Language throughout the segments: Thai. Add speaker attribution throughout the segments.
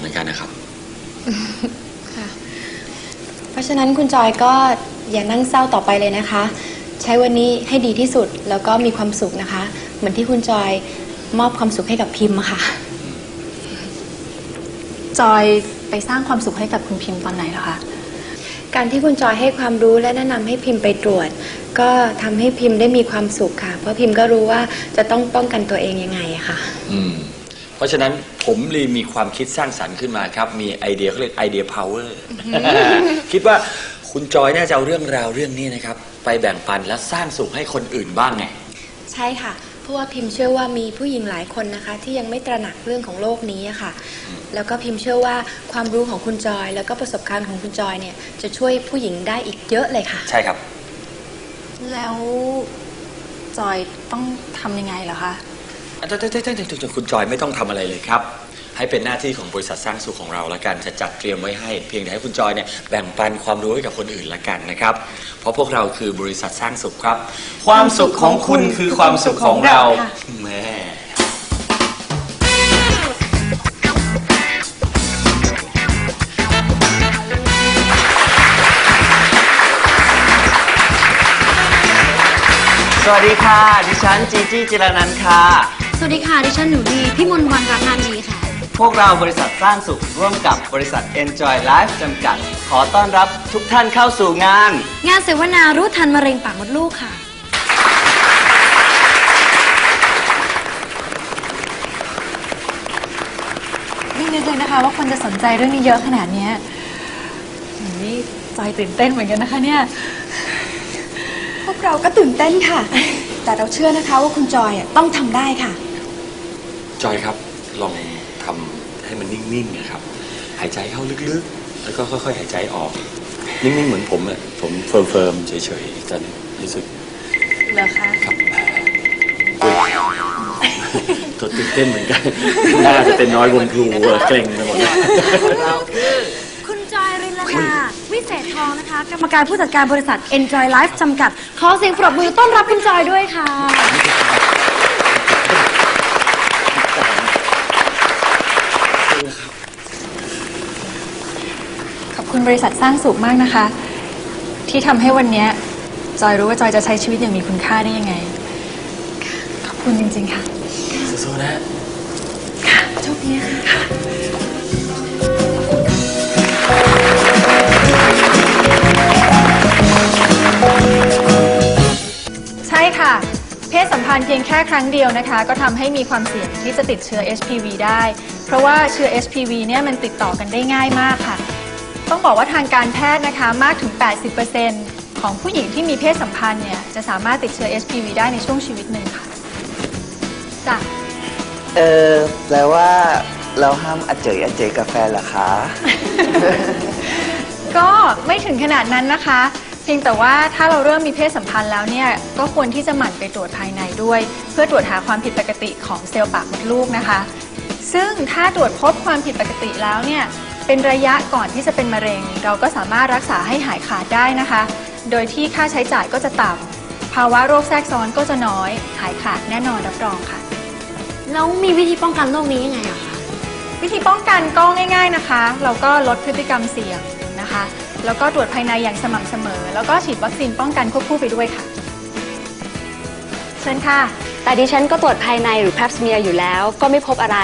Speaker 1: เหมือนกันนะครับ
Speaker 2: ค่ะ เพราะฉะนั้นคุณจอยก็อย่านั่งเศร้าต่อไปเลยนะคะ ใช้วันนี้ให้ดีที่สุดแล้วก็มีความสุขนะคะ เหมือนที่คุณจอยมอบความสุขให้กับพิมพ์อะค่ะ
Speaker 3: จอยไปสร้างความสุขให้กับคุณพิมพ์ตอนไหนเหรอคะ
Speaker 2: การที่คุณจอยให้ความรู้และแนะนำให้พิมพ์ไปตรวจ ก็ทำให้พิมพ์ได้มีความสุขค่ะ เพราะพิมพ์ก็รู้ว่าจะต้องป้องกันตัวเองยังไงอะค่ะ
Speaker 1: อืม เพราะฉะนั้นผมเลยมีความคิดสร้างสรรค์ขึ้นมาครับ มีไอเดียเขาเรียกไอเดียพาวเวอร์คิดว่าคุณจอยน่าจะเอาเรื่องราวเรื่องนี้นะครับ ไปแบ่งปันและสร้างสุขให้คนอื่นบ้างไง
Speaker 2: ใช่ค่ะ เพราะว่าพิมพ์เชื่อว่ามีผู้หญิงหลายคนนะคะ ที่ยังไม่ตระหนักเรื่องของโลกนี้อะค่ะ แล้วก็พิมพ์เชื่อว่าความรู้ของคุณจอย แล้วก็ประสบการณ์ของคุณจอยเนี่ยจะช่วยผู้หญิงได้อีกเยอะเลยค่ะ
Speaker 1: ใช่ครับ
Speaker 3: แล้วจอยต้องทำยังไงเหรอคะ
Speaker 1: อะเดี๋ยวๆๆๆคุณจอยไม่ต้องทำอะไรเลยครับ ให้เป็นหน้าที่ของบริษัทสร้างสุขของเราละกันจะจัดเตรียมไว้ให้เพียงแต่ให้คุณจอยเนี่ยแบ่งปันความรู้ให้กับคนอื่นละกันนะครับ เพราะพวกเราคือบริษัทสร้างสุขครับ ความสุขของคุณคือความสุขของเราแหม่
Speaker 4: สวัสดีค่ะ ดิฉันจีจี้จิรนันท์ค่ะ
Speaker 5: สวัสดีค่ะ ดิฉันหนูดีพี่มนต์วันรักงานดีค่ะ
Speaker 4: พวกเราบริษัทสร้างสุขร่วมกับบริษัท Enjoy Life จำกัด ขอต้อนรับทุกท่านเข้าสู่งาน
Speaker 5: งานเสวนารู้ทันมะเร็งปากมดลูกค่ะ
Speaker 3: ไม่นึกเลยนะคะ ว่าคนจะสนใจเรื่องนี้เยอะขนาดเนี้ยนี่จอยตื่นเต้นเหมือนกันนะคะเนี่ย
Speaker 2: พวกเราก็ตื่นเต้นค่ะ แต่เราเชื่อนะคะว่าคุณจอยอะต้องทำได้ค่ะ
Speaker 1: จอยครับลองทำให้มันนิ่งๆนะครับ หายใจเข้าลึกๆ แล้วก็ค่อย ๆ หายใจออก นิ่งๆเหมือนผมอะผมเฟิร์มๆเฉยๆจะรู้สึก
Speaker 3: เหรอคะ
Speaker 1: ครับอุ๊ยตัวตื่นเต้นเหมือนกันน่าจะเป็นน้อยวงพลูอะเกร็งไปหมดเลย
Speaker 5: คุณจอยรินลดาวิเศษทองนะคะ กรรมการผู้จัดการบริษัท Enjoy Life จำกัด ขอเสียงปรบมือต้อนรับคุณจอยด้วยค่ะ
Speaker 3: ขอบคุณบริษัทสร้างสุขมากนะคะ ที่ทำให้วันเนี้ยจอยรู้ว่าจอยจะใช้ชีวิตอย่างมีคุณค่าได้ยังไง ขอบคุณจริงๆค่ะ
Speaker 1: สู้ๆนะ
Speaker 2: โชคดีค่ะ
Speaker 3: เพศสัมพันธ์เพียงแค่ครั้งเดียวนะคะ ก็ทำให้มีความเสี่ยงที่จะติดเชื้อ HPV ได้ เพราะว่าเชื้อ HPV เนี่ยมันติดต่อกันได้ง่ายมากค่ะ ต้องบอกว่าทางการแพทย์นะคะมากถึง 80%ของผู้หญิงที่มีเพศสัมพันธ์เนี่ยจะสามารถติดเชื้อ HPV ได้ในช่วงชีวิตหนึ่งค่ะจ้ะ
Speaker 4: เออแปลว่าเราห้ามอเจยอเจยกาแฟนเหรอคะ
Speaker 3: ก็ไม่ถึงขนาดนั้นนะคะเพียงแต่ว่าถ้าเราเริ่มมีเพศสัมพันธ์แล้วเนี่ยก็ควรที่จะหมั่นไปตรวจภายในด้วย เพื่อตรวจหาความผิดปกติของเซลล์ปากมดลูกนะคะ ซึ่งถ้าตรวจพบความผิดปกติแล้วเนี่ยเป็นระยะก่อนที่จะเป็นมะเร็ง เราก็สามารถรักษาให้หายขาดได้นะคะ โดยที่ค่าใช้จ่ายก็จะต่ำภาวะโรคแทรกซ้อนก็จะน้อย หายขาดแน่นอนรับรองค่ะ
Speaker 5: แล้วมีวิธีป้องกันโรคนี้ยังไงอะคะ
Speaker 3: วิธีป้องกันก็ง่าย ๆนะคะ เราก็ลดพฤติกรรมเสี่ยงนะคะ แล้วก็ตรวจภายในอย่างสม่ำเสมอ แล้วก็ฉีดวัคซีนป้องกันควบคู่ไปด้วยค่ะ เชิญค่ะ
Speaker 6: แต่ดิฉันก็ตรวจภายในหรือ pap smear อยู่แล้ว ก็ไม่พบอะไร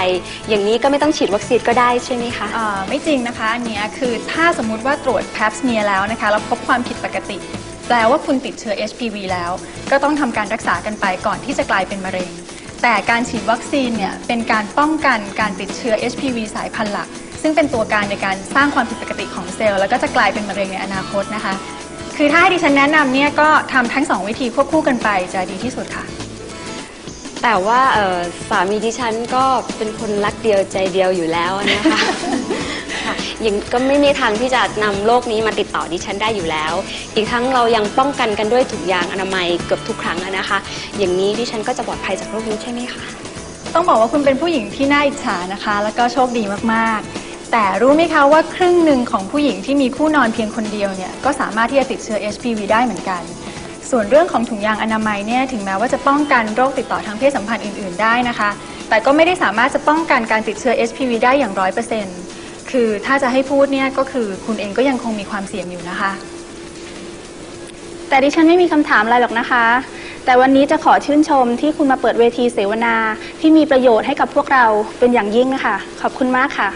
Speaker 6: อย่างนี้ก็ไม่ต้องฉีดวัคซีนก็ได้ใช่ไหมคะ
Speaker 3: อ่าไม่จริงนะคะอันเนี้ยคือถ้าสมมุติว่าตรวจ pap smear แล้วนะคะแล้วพบความผิดปกติ แปลว่าคุณติดเชื้อ HPV แล้ว ก็ต้องทำการรักษากันไปก่อนที่จะกลายเป็นมะเร็ง แต่การฉีดวัคซีนเนี่ยเป็นการป้องกันการติดเชื้อ HPV สายพันธุ์หลัก ซึ่งเป็นตัวการในการสร้างความผิดปกติของเซลล์แล้วก็จะกลายเป็นมะเร็งในอนาคตนะคะ คือถ้าให้ดิฉันแนะนำเนี่ยก็ทำทั้งสองวิธีควบคู่กันไปจะดีที่สุดค่ะ
Speaker 6: แต่ว่าเอ่อสามีดิฉันก็เป็นคนรักเดียวใจเดียวอยู่แล้วนะคะ ค่ะยังก็ไม่มีทางที่จะนำโรคนี้มาติดต่อดิฉันได้อยู่แล้ว อีกทั้งเรายังป้องกันกันด้วยถุงยางอนามัยเกือบทุกครั้งอะนะคะ อย่างนี้ดิฉันก็จะปลอดภัยจากโรคนี้ใช่ไหมคะ
Speaker 3: ต้องบอกว่าคุณเป็นผู้หญิงที่น่าอิจฉานะคะ แล้วก็โชคดีมากๆ แต่รู้ไหมคะว่าครึ่งหนึ่งของผู้หญิงที่มีคู่นอนเพียงคนเดียวเนี่ยก็สามารถที่จะติดเชื้อ HPV ได้เหมือนกัน ส่วนเรื่องของถุงยางอนามัยเนี่ยถึงแม้ว่าจะป้องกันโรคติดต่อทางเพศสัมพันธ์อื่น ๆ ได้นะคะ แต่ก็ไม่ได้สามารถจะป้องกันการติดเชื้อ HPV ได้อย่างร้อยเปอร์เซ็นต์คือถ้าจะให้พูดเนี่ยก็คือคุณเองก็ยังคงมีความเสี่ยงอยู่นะคะ
Speaker 7: แต่ดิฉันไม่มีคำถามอะไรหรอกนะคะ แต่วันนี้จะขอชื่นชมที่คุณมาเปิดเวทีเสวนาที่มีประโยชน์ให้กับพวกเราเป็นอย่างยิ่งนะคะขอบคุณมากค่ะ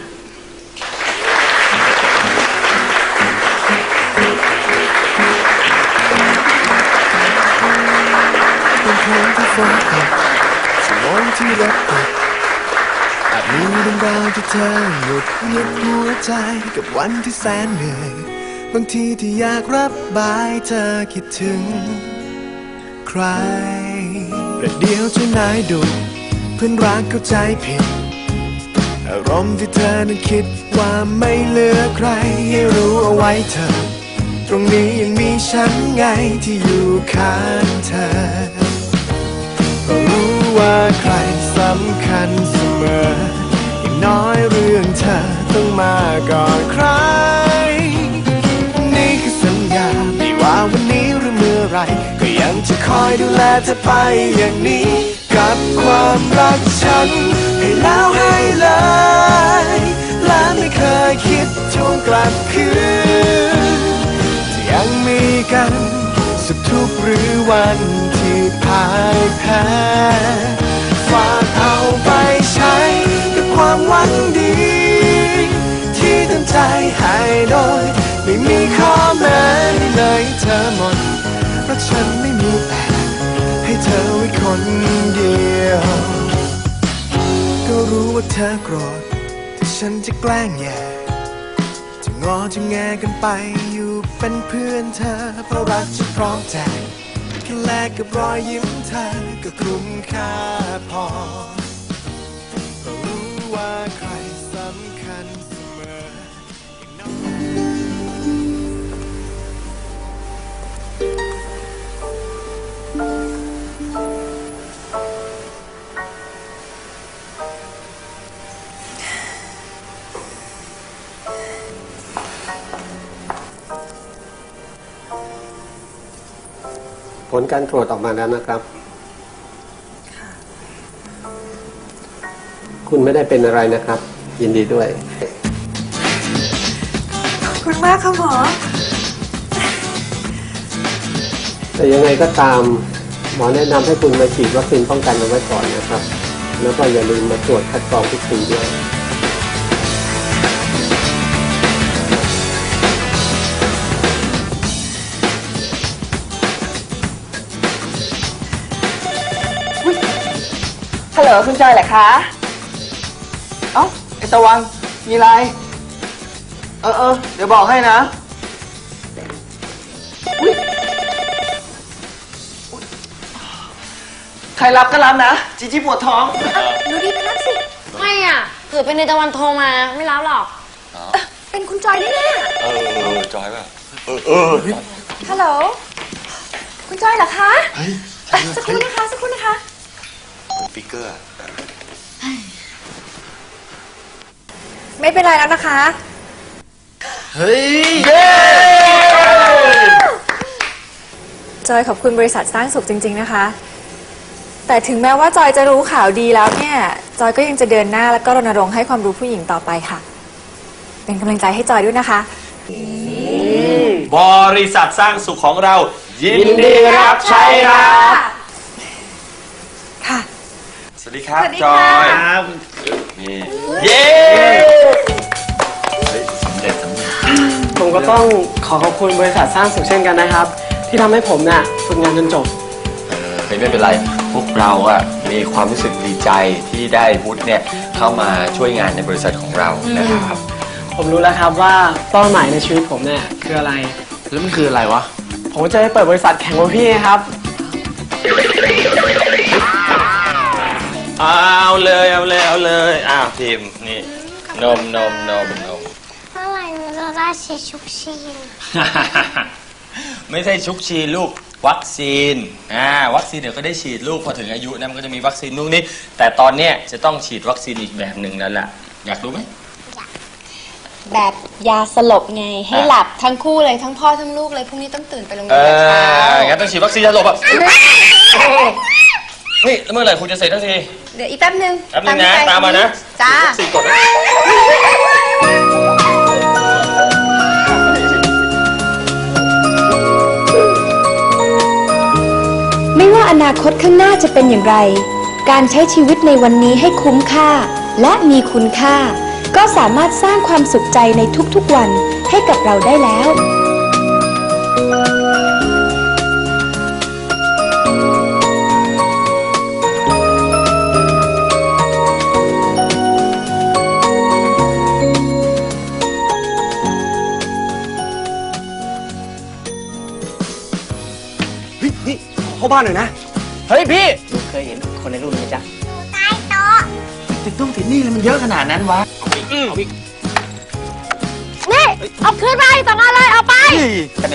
Speaker 8: งที่ฝนตกสมองที่รถติดอาจมีเรื่องราวที่เธอหยุดหยุดหัวใจกับวันที่แสนเหนื่อย บางทีที่อยากรับบายเธอคิดถึง ใครประเดี๋ยวเจ้านายดุเพื่อนรักเข้าใจผิด อารมณ์ที่เธอนั้นคิดว่าไม่เหลือใครให้รู้เอาไว้เธอ ตรงนี้ยังมีฉันไงที่อยู่ข้างเธอ ว่าใครสำคัญเสมอ อย่างน้อยเรื่องเธอต้องมาก่อนใคร นี่คือสัญญาไม่ว่าวันนี้หรือเมื่อไร ก็ยังจะคอยดูแลเธอไปอย่างนี้ กับความรักฉัน ให้แล้วให้เลย และไม่เคยคิดทวงกลับคืนจะยังมีกัน สุขทุกหรือวัน พ่ายแพ้ฝากเอาไปใช้กับความหวังดี ที่เต็มใจให้โดย ไม่มีข้อแม้ในเธอหมดเพราะฉันไม่มีแต่ให้เธอไว้คนเดียว ก็รู้ว่าเธอโกรธที่ฉันจะแกล้งแย่จะงอจะแงกันไปอยู่เป็นเพื่อนเธอเพราะรักจะพร้อมแจก แค่แลกกับรอยยิ้มเธอก็คุ้มค่าพอ
Speaker 9: ลการตรวจออกมาแล้วนะครับ คุณไม่ได้เป็นอะไรนะครับ ยินดีด้วย
Speaker 5: คุณมากค่ะหมอ
Speaker 9: แต่ยังไงก็ตามหมอแนะนำให้คุณมาฉีดวัคซีนป้องกันเอาไว้ก่อนนะครับ แล้วก็อย่าลืมมาตรวจคัดกรองทุกปีด้วย
Speaker 4: ฮัลโหลคุณจอยเหรอคะ เอ้าไอตะวันมีอะไร เออเออเดี๋ยวบอกให้นะอุ๊ยอุ๊ยใครรับก็รับนะ จีจีปวดท้อง
Speaker 6: ไม่อะเผื่อเป็นในตะวันโทรมาไม่รับหรอก
Speaker 5: เป็นคุณจอยแน่
Speaker 1: เออเออจอยป่ะ
Speaker 5: ๆฮัลโหล คุณจอยเหรอคะเอ่อสักครู่นะคะ สักครู่นะคะ
Speaker 1: ฟิกเกอร์
Speaker 5: ไม่เป็นไรแล้วนะคะ
Speaker 4: เฮ้ย
Speaker 2: จอยขอบคุณบริษัทสร้างสุขจริง ๆ นะคะ แต่ถึงแม้ว่าจอยจะรู้ข่าวดีแล้วเนี่ย จอยก็ยังจะเดินหน้าแล้วก็รณรงค์ให้ความรู้ผู้หญิงต่อไปค่ะ เป็นกำลังใจให้จอยด้วยนะคะ
Speaker 1: บริษัทสร้างสุขของเรา ยินดีรับใช้ครับ
Speaker 2: ค่ะ
Speaker 1: สวัสดีครับ จอยนี่ เย้เฮ้ยสำเร็จสำเร็จ
Speaker 10: ผมก็ต้องขอขอบคุณบริษัทสร้างสุขเช่นกันนะครับ ที่ทำให้ผมเนี่ยฝึกงานจนจบ
Speaker 1: เฮ้ยไม่เป็นไร พวกเราอะมีความรู้สึกดีใจที่ได้วุฒิเนี่ยเข้ามาช่วยงานในบริษัทของเรานะครับ
Speaker 10: ผมรู้แล้วครับว่าเป้าหมายในชีวิตผมเนี่ยคืออะไร
Speaker 1: แล้วมันคืออะไรวะ
Speaker 10: ผมจะไปเปิดบริษัทแข่งกับพี่ไงครับ
Speaker 1: เอาเลยเอาเลยเอาเลยอ้าวทีมนี่นมนมนมนม
Speaker 11: เมื่อไหร่เราจะได้ฉีดชุกชีน
Speaker 1: ไม่ใช่ชุกชีนลูกวัคซีนอ่าวัคซีนเดี๋ยวก็ได้ฉีดลูกพอถึงอายุนะมันก็จะมีวัคซีนนู่นนี่แต่ตอนเนี้ยจะต้องฉีดวัคซีนอีกแบบหนึ่งแล้วล่ะอยากรู้ไหม
Speaker 2: แบบยาสลบไงให้หลับทั้งคู่เลยทั้งพ่อทั้งลูกเลยพรุ่งนี้ต้องตื่นไปโรง
Speaker 1: เอ
Speaker 2: เรียนแต่เช้า
Speaker 1: องั้นต้องฉีดวัคซีนยาสลบแบบ เฮ้ยเมื่อไหร่คุณจะเสร็จทักที
Speaker 2: เดี๋ยวอีกแป๊บนึง
Speaker 1: แป๊บนึงนะตามมานะ
Speaker 2: จ้า
Speaker 1: สี่กดไม่ว่าอนา
Speaker 2: คตข้างหน้าจะเป็นอย่างไร การใช้ชีวิตในวันนี้ให้คุ้มค่า และมีคุณค่า ก็สามารถสร้างความสุขใจในทุกๆวันให้กับเราได้แล้ว
Speaker 10: บ้านหน่อยนะ เฮ้ยพี่ เคยเห็นคนในรูปนี้ไหมจ๊ะ
Speaker 11: ใต้โต๊ะ
Speaker 1: ติดต้องติดนี่เลยมันเยอะขนาดนั้นวะ
Speaker 5: นี่เอาคืนไปสองอันเลยเอาไป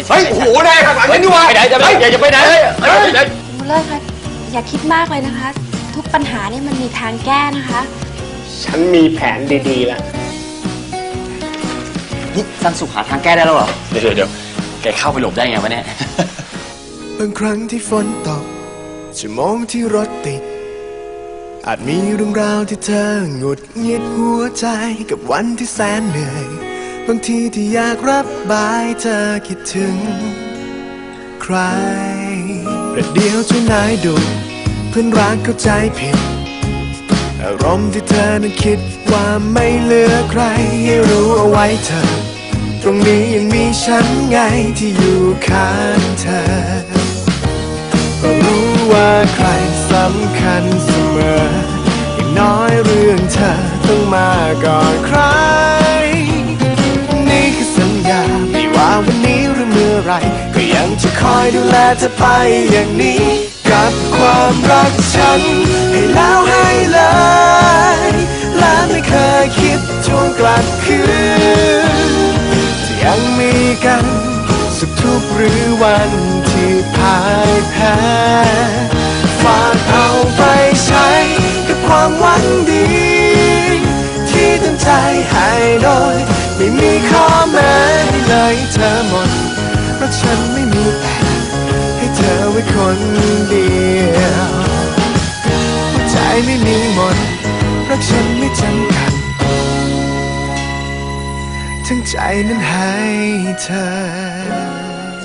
Speaker 1: เฮ้ยโอ้โหนายข้างหลังนี่วะไปไหนจะไปอย่าจะไปไหนเฮ้ย
Speaker 2: บุญเลิศคะอย่าคิดมากเลยนะคะ ทุกปัญหาเนี่ยมันมีทางแก้นะคะ
Speaker 9: ฉันมีแผนดีๆแล้ว
Speaker 1: นี่สร้างสุขหาทางแก้ได้แล้วเหรอ เดี๋ยวเดี๋ยวแกเข้าไปหลบได้ไงวะเนี่ย
Speaker 8: บางครั้งที่ฝนตกชั่วโมงที่รถติด อาจมีเรื่องราวที่เธอหงุดหงิดหัวใจกับวันที่แสนเหนื่อย บางทีที่อยากรับบายเธอคิดถึง ใครประเดี๋ยวช่วยนายดูเพื่อนรักเข้าใจผิด อารมณ์ที่เธอนั้นคิดว่าไม่เหลือใคร ให้รู้เอาไว้เธอ ตรงนี้ยังมีฉันไงที่อยู่ข้างเธอ ว่าใครสำคัญเสมอ อย่างน้อยเรื่องเธอต้องมาก่อนใคร นี่คือสัญญาไม่ว่าวันนี้หรือเมื่อไร ก็ยังจะคอยดูแลเธอไปอย่างนี้ กับความรักฉันุขทุกหรือวันที่พ่ายแพ้ฝากเอาไปใช้กับความหวังดี ที่ตั้งใจให้โดย ไม่มีข้อแม้ให้เลยเธอหมดเพราะฉันไม่มีแต่ให้เธอไว้คนเดียวหัวใจไม่มีหมดเพรักฉันไม่จำกัดทั้งใจนั้นให้เธอ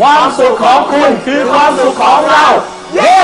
Speaker 10: ความสุขของคุณคือความสุขของเรา เย้